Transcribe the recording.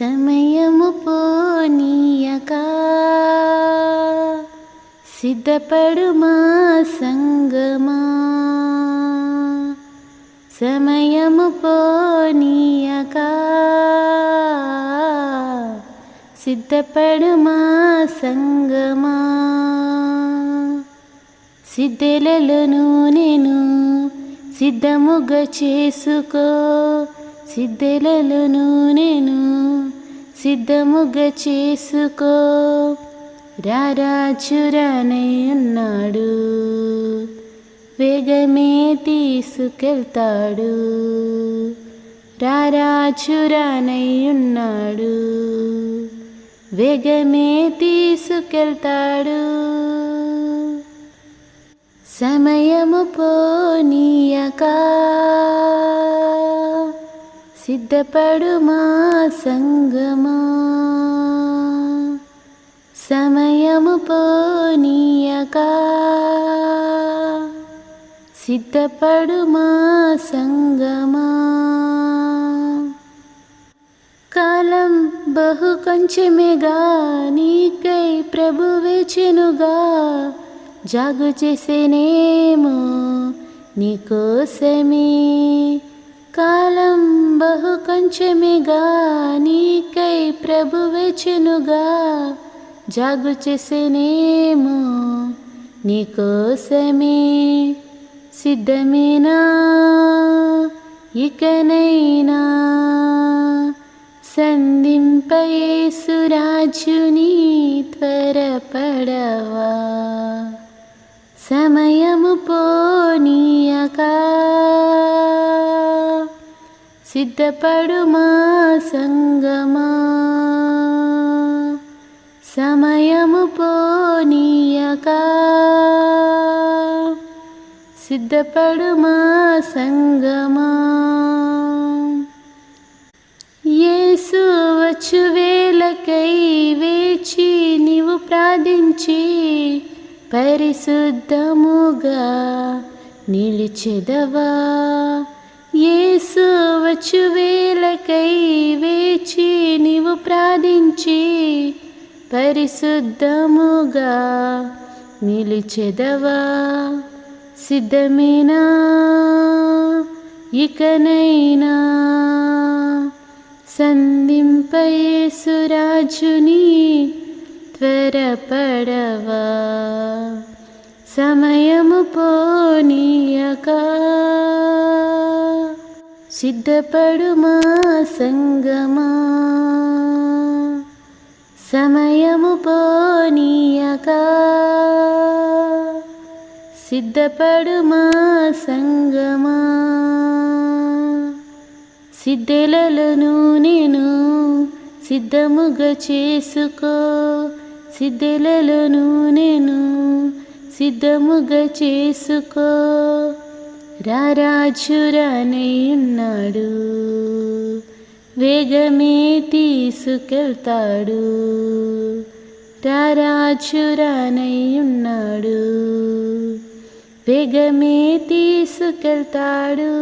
సమయము పోనీయక. సిద్ధపడు మా సంగమా. సమయము పోనీయక. సిద్ధపడు మా సంగమా. సిద్ధెలలను నేను సిద్ధముగా చేసుకో. సిద్ధెలలను నేను సిద్ధముగా చేసుకో. రారాచురానై ఉన్నాడు వేగమే తీసుకెళ్తాడు. రారాచురానై ఉన్నాడు వేగమే తీసుకెళ్తాడు. సమయము పోనీయకా. సిద్ధపడుమా సంగమా? సమయము పోనీయక? సిద్ధపడుమా సంగమా? కాలం బహు కొంచెమేగా నీకై ప్రభు వేచెనుగా. జాగు చేసేనేమో నీకోసమే కాలం బహు కొంచెమిగా నీకై ప్రభు వేచెనుగా జాగు చేసేనేమో నీకోసమే సిద్ధమేనా? ఇకనైనా సంధింపయేసురాజుని త్వరపడవా? సిద్ధపడుమా సంగమా? సమయము పోనీయక? సిద్ధపడుమా సంగమా? యేసు వచ్చు వేలకై వేచి నీవు ప్రార్థించి పరిశుద్ధముగా నిలిచెదవా? యేసు వచ్చు వేలకై వేచి నీవు ప్రార్థించి పరిశుద్ధముగా నిలిచెదవా? సిద్ధమేనా? ఇకనైనా? సంధింపయేసురాజుని త్వరపడవా? సమయము పోనీయకా సిద్ధపడుమా సంగమా? సమయము పోనీయక. సిద్ధపడుమా సంగమా? సిద్ధెలలను నేను సిద్ధముగా చేసుకో. సిద్ధెలలను నేను సిద్ధముగా చేసుకో. రారాజురానై ఉన్నాడు వేగమే తీసుకెళ్తాడు. రారాజురానై ఉన్నాడు వేగమే తీసుకెళ్తాడు.